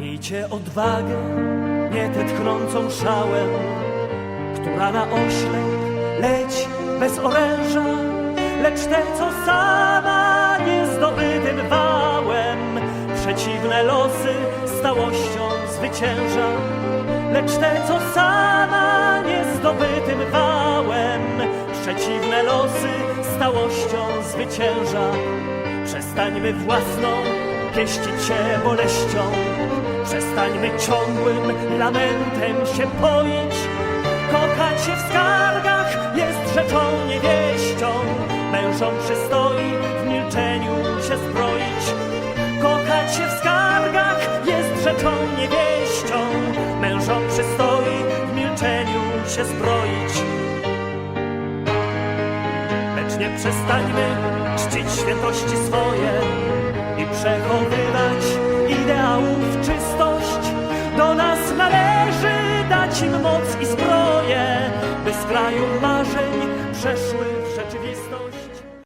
Miejcie odwagę, nie tę tchnącą szałem, która na oślep leci bez oręża, lecz tę, co sama niezdobytym wałem przeciwne losy stałością zwycięża. Lecz tę, co sama niezdobytym wałem przeciwne losy stałością zwycięża. Przestańmy własną pieścić się boleścią, przestańmy ciągłym lamentem się poić. Kochać się w skargach jest rzeczą niewieścią, mężom przystoi w milczeniu się zbroić. Kochać się w skargach jest rzeczą niewieścią, mężom przystoi w milczeniu się zbroić. Lecz nie przestańmy czcić świętości swoje im moc i zbroję, by z kraju marzeń przeszły